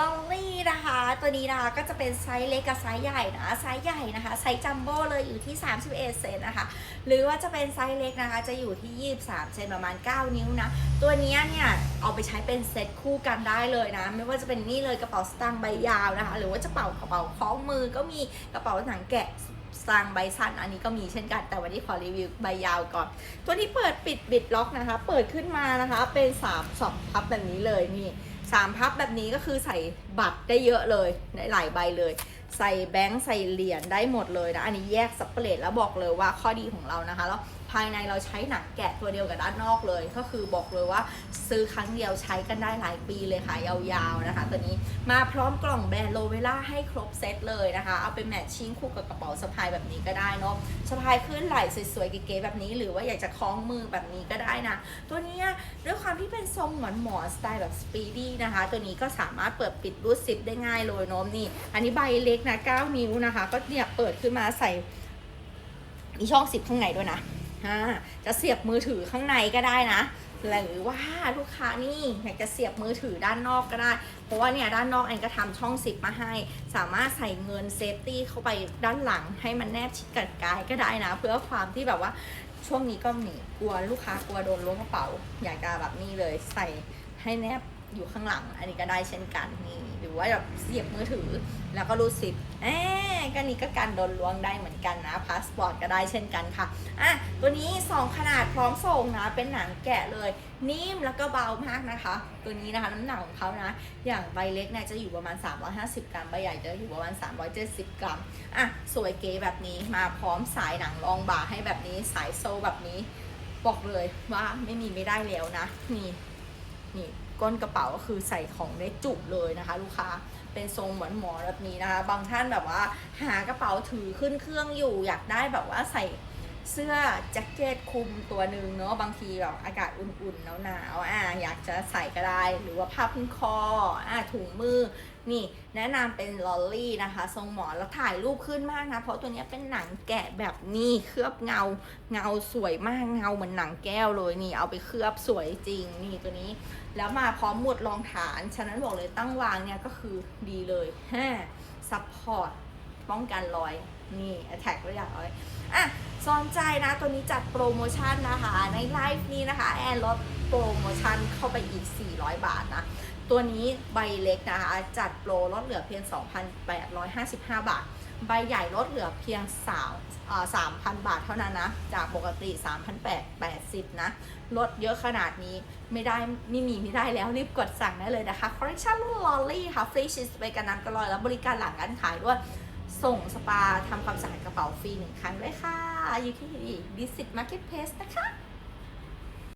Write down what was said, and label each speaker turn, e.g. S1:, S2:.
S1: ลองลี่นะคะ ตัวนี้นะคะก็จะเป็นไซส์เล็กกับไซส์ใหญ่นะไซส์ใหญ่นะคะไซส์จัมโบ้เลยอยู่ที่ 31 เซนนะคะ หรือว่าจะเป็นไซส์เล็กนะคะ จะอยู่ที่ 23 เซนประมาณ 9 นิ้วนะ ตัวนี้เนี่ยเอาไปใช้เป็นเซตคู่กันได้เลยนะ ไม่ว่าจะเป็นนี่เลยกระเป๋าสตางค์ใบยาวนะคะ หรือว่าจะเป๋ากระเป๋าคล้องมือก็มีกระเป๋าหนังแกะสตางค์ใบสั้นอันนี้ก็มีเช่นกันแต่วันนี้ขอรีวิวใบยาวก่อน ตัวนี้เปิดปิดบิดล็อกนะคะ เปิดขึ้นมานะคะเป็น3 2พับแบบนี้เลยนี่ สามพับแบบนี้ก็คือใส่บัตรได้เยอะเลยหลายใบเลย ใส่แบงค์ใส่เหรียญได้หมดเลยนะ อันนี้แยกสับเปรตแล้วบอกเลยว่าข้อดีของเรานะคะ แล้วภายในเราใช้หนังแกะตัวเดียวกับด้านนอกเลย ก็คือบอกเลยว่าซื้อครั้งเดียวใช้กันได้หลายปีเลยค่ะ ยาวๆนะคะ ตัวนี้มาพร้อมกล่องแบรนด์โลเวล่าให้ครบเซตเลยนะคะ เอาไปแมทชิ่งคู่กับกระเป๋าสะพายแบบนี้ก็ได้เนาะสะพายขึ้นไหล่สวยๆเก๋ๆแบบนี้ หรือว่าอยากจะคล้องมือแบบนี้ก็ได้นะ ตัวนี้ด้วยความที่เป็นทรงเหมือนหมอนสไตล์แบบสปีดี้นะคะ ตัวนี้ก็สามารถเปิดปิดรูดซิปได้ง่ายเลยเน้มนี่ อันนี้ใบเล็กนะ 9 นิ้วนะคะ ก็เนี่ยเปิดขึ้นมาใส่มีช่องซิปข้างในด้วยนะจะเสียบมือถือข้างในก็ได้นะ หรือว่าลูกค้านี่อยากจะเสียบมือถือด้านนอกก็ได้ เพราะว่าเนี่ยด้านนอกแอนก็ทำช่องซิปมาให้ สามารถใส่เงินเซฟตี้เข้าไปด้านหลังให้มันแนบชิดกับกายก็ได้นะ เพื่อความที่แบบว่าช่วงนี้ก็หนีกลัวลูกค้ากลัวโดนล้วงกระเป๋า อยากจะแบบนี้เลยใส่ให้แนบ อยู่ข้างหลัง อันนี้ก็ได้เช่นกันนี่หรือว่าแบบเสียบมือถือ แล้วก็รูดซิปเอ๊ก็นี่ก็การโดนล้วงได้เหมือนกันนะพาสปอร์ตก็ได้เช่นกันค่ะอะตัวนี้ 2 ขนาดพร้อมส่งนะ เป็นหนังแกะเลย นิ่มแล้วก็เบามากนะคะ ตัวนี้นะคะน้ำหนักของเขานะ อย่างใบเล็กเนี่ยจะอยู่ประมาณ 350 กรัมใบใหญ่จะอยู่ประมาณ 370 กรัมอะสวยเก๋แบบนี้มาพร้อมสายหนังรองบ่าให้แบบนี้สายโซ่แบบนี้ บอกเลยว่าไม่มีไม่ได้แล้วนะนี่นี่ ก้นกระเป๋าก็คือใส่ของได้จุเลยนะคะ ลูกค้าเป็นทรงเหมือนหมอแบบนี้นะคะ บางท่านแบบว่าหากระเป๋าถือขึ้นเครื่องอยู่ อยากได้แบบว่าใส่ เสื้อแจ็คเก็ตคลุมตัวหนึ่งเนาะบางทีแบบอากาศอุ่นๆหนาวๆอะอยากจะใส่ก็ได้หรือว่าผ้าพันคออะถุงมือนี่แนะนำเป็นลอลลี่นะคะทรงหมอนแล้วถ่ายรูปขึ้นมากนะ เพราะตัวนี้เป็นหนังแกะแบบนี้เคลือบเงาเงาสวยมากเงาเหมือนหนังแก้วเลยนี่เอาไปเคลือบสวยจริงนี่ตัวนี้ แล้วมาพร้อมหมวดรองฐาน ฉะนั้นบอกเลยตั้งวางเนี่ยก็คือดีเลยแฮ่ซัพพอร์ต ป้องกันรอยนี่ attack ไว้อย่างไรอะสนใจนะตัวนี้จัดโปรโมชั่นนะคะ ในไลฟ์นี้นะคะ แอนลดโปรโมชั่นเข้าไปอีก 400 บาทนะ ตัวนี้ใบเล็กนะคะ จัดโปรลดเหลือเพียง 2,855 บาท ใบใหญ่ลดเหลือเพียง3อ่า3,000 บาทเท่านั้นนะ จากปกติ 3,880 นะ ลดเยอะขนาดนี้ไม่ได้ไม่มีไม่ได้แล้วรีบกดสั่งได้เลยนะคะคอลเลคชันรุ่นลอลลี่ค่ะฟรีชิสไปกันน้ำกระลอยแล้วบริการหลังการขายด้วย ส่งสปาทำความสะอาดกระเป๋าฟรีหนึ่งครั้งด้วยค่ะ อยู่ที่ดิสิตมาร์เก็ตเพสนะคะ